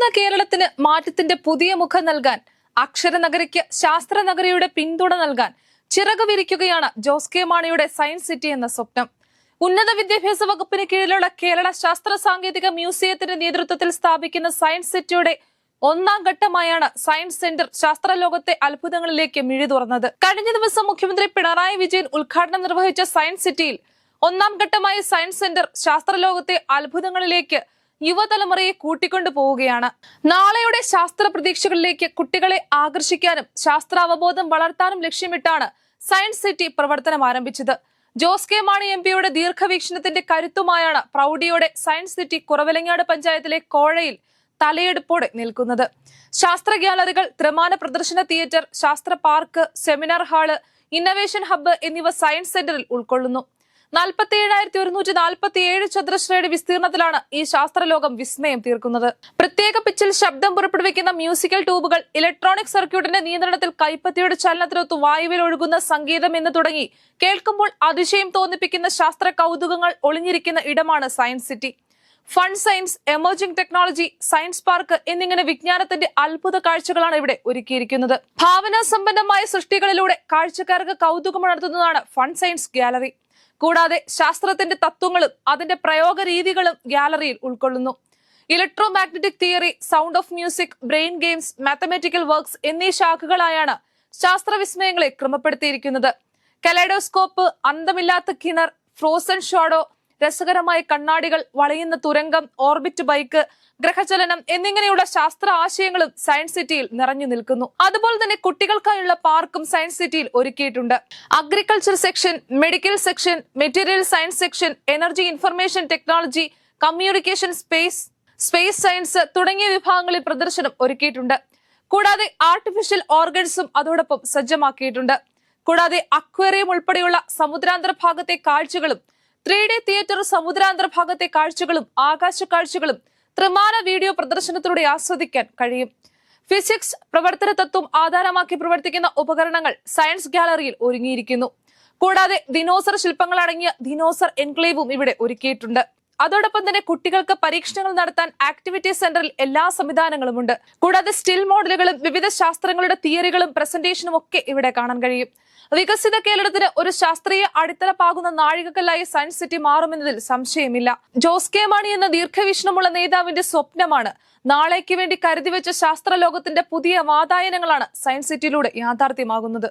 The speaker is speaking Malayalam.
മാറുന്ന കേരളത്തിന് മാറ്റത്തിന്റെ പുതിയ മുഖം നൽകാൻ അക്ഷരനഗരിക്ക് ശാസ്ത്രനഗരിയുടെ പിന്തുണ നൽകാൻ ചിറക് വിരിക്കുകയാണ് ജോസ് കെ മാണിയുടെ സയൻസ് സിറ്റി എന്ന സ്വപ്നം. ഉന്നത വിദ്യാഭ്യാസ വകുപ്പിന് കീഴിലുള്ള കേരള ശാസ്ത്ര സാങ്കേതിക മ്യൂസിയത്തിന്റെ നേതൃത്വത്തിൽ സ്ഥാപിക്കുന്ന സയൻസ് സിറ്റിയുടെ ഒന്നാം ഘട്ടമായാണ് സയൻസ് സെന്റർ ശാസ്ത്ര ലോകത്തെ അത്ഭുതങ്ങളിലേക്ക് മിഴി തുറന്നത്. കഴിഞ്ഞ ദിവസം മുഖ്യമന്ത്രി പിണറായി വിജയൻ ഉദ്ഘാടനം നിർവഹിച്ച സയൻസ് സിറ്റിയിൽ ഒന്നാം ഘട്ടമായ സയൻസ് സെന്റർ ശാസ്ത്ര ലോകത്തെ അത്ഭുതങ്ങളിലേക്ക് യുവതലമുറയെ കൂട്ടിക്കൊണ്ടു പോവുകയാണ്. നാളെയുടെ ശാസ്ത്ര പ്രതീക്ഷകളിലേക്ക് കുട്ടികളെ ആകർഷിക്കാനും ശാസ്ത്രാവബോധം വളർത്താനും ലക്ഷ്യമിട്ടാണ് സയൻസ് സിറ്റി പ്രവർത്തനം ആരംഭിച്ചത്. ജോസ് കെ മാണി എം പിയുടെ ദീർഘവീക്ഷണത്തിന്റെ കരുത്തുമായാണ് പ്രൗഢിയോടെ സയൻസ് സിറ്റി കുറവലങ്ങാട് പഞ്ചായത്തിലെ കോഴയിൽ തലയെടുപ്പോടെ നിൽക്കുന്നത്. ശാസ്ത്ര ഗ്യാലറികൾ ത്രിമാന പ്രദർശന തിയേറ്റർ ശാസ്ത്ര park seminar hall innovation hub എന്നിവ സയൻസ് സെന്ററിൽ ഉൾക്കൊള്ളുന്നു. നാൽപ്പത്തി ഏഴായിരത്തി ഒരുന്നൂറ്റി നാൽപ്പത്തി ഏഴ് ചതുരശ്രയുടെ വിസ്തീർണത്തിലാണ് ഈ ശാസ്ത്രലോകം വിസ്മയം തീർക്കുന്നത്. പ്രത്യേക പിച്ചിൽ ശബ്ദം പുറപ്പെടുവിക്കുന്ന മ്യൂസിക്കൽ ട്യൂബുകൾ ഇലക്ട്രോണിക് സർക്യൂട്ടിന്റെ നിയന്ത്രണത്തിൽ കൈപ്പത്തിയുടെ ചലനത്തിനൊത്ത് വായുവിൽ ഒഴുകുന്ന സംഗീതം എന്ന് തുടങ്ങി കേൾക്കുമ്പോൾ അതിശയം തോന്നിപ്പിക്കുന്ന ശാസ്ത്ര കൗതുകങ്ങൾ ഒളിഞ്ഞിരിക്കുന്ന ഇടമാണ് science city. Fun science emerging technology science park എന്നിങ്ങനെ വിജ്ഞാനത്തിന്റെ അത്ഭുത കാഴ്ചകളാണ് ഇവിടെ ഒരുക്കിയിരിക്കുന്നത്. ഭാവനാസമ്പന്നമായ സൃഷ്ടികളിലൂടെ കാഴ്ചക്കാർക്ക് കൗതുകമുണർത്തുന്നതാണ് ഫൺ സയൻസ് ഗാലറി. കൂടാതെ ശാസ്ത്രത്തിന്റെ തത്വങ്ങളും അതിന്റെ പ്രയോഗ രീതികളും ഗാലറിയിൽ ഉൾക്കൊള്ളുന്നു. Electro magnetic theory sound of music brain games mathematical works എന്നീ ശാഖകളായാണ് ശാസ്ത്രവിസ്മയങ്ങളെ ക്രമപ്പെടുത്തിയിരിക്കുന്നത്. കലൈഡോസ്കോപ്പ് അന്തമില്ലാത്ത കിണർ ഫ്രോസൺ ഷോഡോ രസകരമായ കണ്ണാടികൾ വളയുന്ന തുരങ്കം ഓർബിറ്റ് ബൈക്ക് ഗ്രഹചലനം എന്നിങ്ങനെയുള്ള ശാസ്ത്ര ആശയങ്ങളും സയൻസ് സിറ്റിയിൽ നിറഞ്ഞു നിൽക്കുന്നു. അതുപോലെ തന്നെ കുട്ടികൾക്കായുള്ള പാർക്കും സയൻസ് സിറ്റിയിൽ ഒരുക്കിയിട്ടുണ്ട്. Agriculture section medical section material science section energy information technology communication space space science തുടങ്ങിയ വിഭാഗങ്ങളിൽ പ്രദർശനം ഒരുക്കിയിട്ടുണ്ട്. കൂടാതെ ആർട്ടിഫിഷ്യൽ ഓർഗൻസും അതോടൊപ്പം സജ്ജമാക്കിയിട്ടുണ്ട്. കൂടാതെ അക്വേറിയം ഉൾപ്പെടെയുള്ള സമുദ്രാന്തര ഭാഗത്തെ കാഴ്ചകളും ത്രീ ഡി തിയേറ്റർ സമുദ്രാന്തര ഭാഗത്തെ കാഴ്ചകളും ആകാശ കാഴ്ചകളും ത്രിമാന വീഡിയോ പ്രദർശനത്തിലൂടെ ആസ്വദിക്കാൻ കഴിയും. ഫിസിക്സ് പ്രവർത്തന തത്വം ആധാരമാക്കി പ്രവർത്തിക്കുന്ന ഉപകരണങ്ങൾ സയൻസ് ഗാലറിയിൽ ഒരുങ്ങിയിരിക്കുന്നു. കൂടാതെ ദിനോസർ ശില്പങ്ങൾ അടങ്ങിയ ദിനോസർ എൻക്ലേവും ഇവിടെ ഒരുക്കിയിട്ടുണ്ട്. അതോടൊപ്പം തന്നെ കുട്ടികൾക്ക് പരീക്ഷണങ്ങൾ നടത്താൻ ആക്ടിവിറ്റി സെന്ററിൽ എല്ലാ സംവിധാനങ്ങളും ഉണ്ട്. കൂടാതെ സ്റ്റിൽ മോഡലുകളും വിവിധ ശാസ്ത്രങ്ങളുടെ തിയറികളും പ്രസന്റേഷനും ഒക്കെ ഇവിടെ കാണാൻ കഴിയും. വികസിത കേരളത്തിന് ഒരു ശാസ്ത്രീയ അടിത്തറ പാകുന്ന നാഴികക്കല്ലായി സയൻസ് സിറ്റി മാറുമെന്നതിൽ സംശയമില്ല. ജോസ് കെ മാണി എന്ന ദീർഘവീക്ഷണമുള്ള നേതാവിന്റെ സ്വപ്നമാണ് നാളേക്ക് വേണ്ടി കരുതി വെച്ച ശാസ്ത്ര ലോകത്തിന്റെ പുതിയ വാതായനങ്ങളാണ് സയൻസ് സിറ്റിയിലൂടെ യാഥാർത്ഥ്യമാകുന്നത്.